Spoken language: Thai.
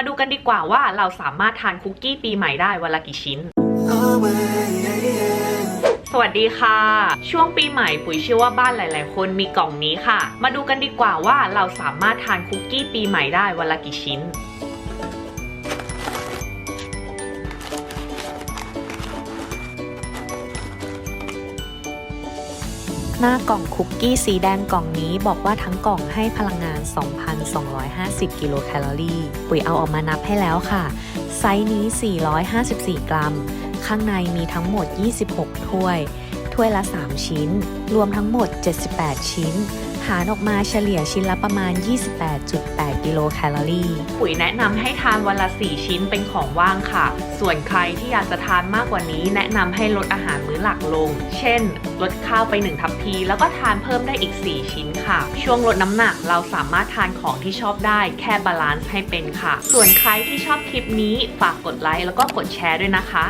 มาดูกันดีกว่าว่าเราสามารถทานคุกกี้ปีใหม่ได้วันละกี่ชิ้น สวัสดีค่ะ ช่วงปีใหม่ปุ๋ยเชื่อว่าบ้านหลาย ๆ คนมีกล่องนี้ค่ะ มาดูกันดีกว่าว่าเราสามารถทานคุกกี้ปีใหม่ได้วันละกี่ชิ้น หน้ากล่องคุกกี้สีแดงกล่องนี้บอกว่าทั้งกล่องให้พลังงาน 2,250 กิโลแคลอรี่ ปุ๋ยเอาออกมานับให้แล้วค่ะ ไซส์นี้ 454 กรัม ข้างในมีทั้งหมด 26 ถ้วย ถ้วยละ 3 ชิ้น รวมทั้งหมด 78 ชิ้น หารออกมาเฉลี่ยชิ้นละประมาณ 28.8 กิโลแคลอรี่ ปุ๋ยแนะนำให้ทานวันละ 4 ชิ้นเป็นของว่างค่ะ ส่วนใครที่อยากจะทานมากกว่านี้ แนะนำให้ลดอาหารมื้อหลักลง เช่น ลดข้าวไป 1 ทัพพี แล้วก็ทานเพิ่มได้อีก 4 ชิ้นค่ะ ช่วงลดน้ำหนักเราสามารถทานของที่ชอบได้ แค่บาลานซ์ให้เป็นค่ะ ส่วนใครที่ชอบคลิปนี้ฝากกดไลค์แล้วก็กดแชร์ด้วยนะคะ